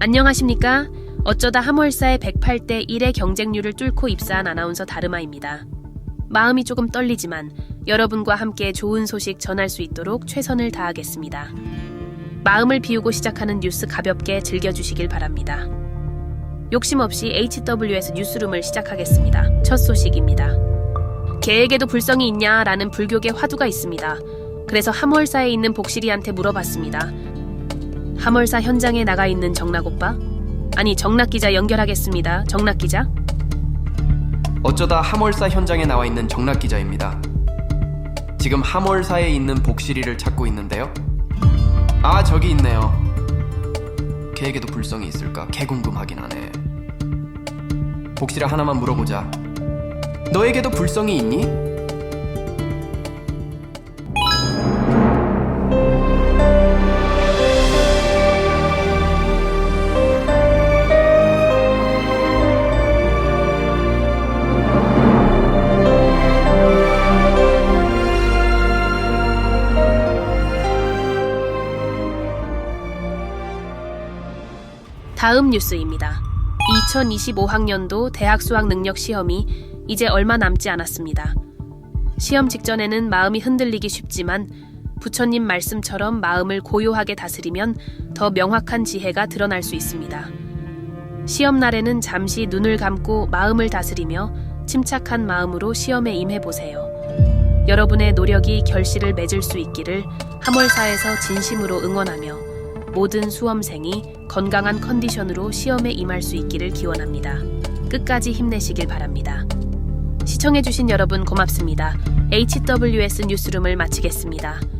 안녕하십니까? 어쩌다 함월사의 108대 1의 경쟁률을 뚫고 입사한 아나운서 다르마입니다. 마음이 조금 떨리지만 여러분과 함께 좋은 소식 전할 수 있도록 최선을 다하겠습니다. 마음을 비우고 시작하는 뉴스 가볍게 즐겨주시길 바랍니다. 욕심 없이 HWS 뉴스룸을 시작하겠습니다. 첫 소식입니다. 계획에도 불성이 있냐 라는 불교계 화두가 있습니다. 그래서 함월사에 있는 복실이한테 물어봤습니다. 함월사 현장에 나가 있는 정락 오빠? 아니 정락 기자 연결하겠습니다. 정락 기자? 어쩌다 함월사 현장에 나와 있는 정락 기자입니다. 지금 함월사에 있는 복실이를 찾고 있는데요. 아 저기 있네요. 걔에게도 불성이 있을까? 개 궁금하긴 하네. 복실아 하나만 물어보자. 너에게도 불성이 있니? 다음 뉴스입니다. 2025학년도 대학 수학 능력 시험이 이제 얼마 남지 않았습니다. 시험 직전에는 마음이 흔들리기 쉽지만 부처님 말씀처럼 마음을 고요하게 다스리면 더 명확한 지혜가 드러날 수 있습니다. 시험 날에는 잠시 눈을 감고 마음을 다스리며 침착한 마음으로 시험에 임해 보세요. 여러분의 노력이 결실을 맺을 수 있기를 함월사에서 진심으로 응원하며 모든 수험생이 건강한 컨디션으로 시험에 임할 수 있기를 기원합니다. 끝까지 힘내시길 바랍니다. 시청해주신 여러분 고맙습니다. HWS 뉴스룸을 마치겠습니다.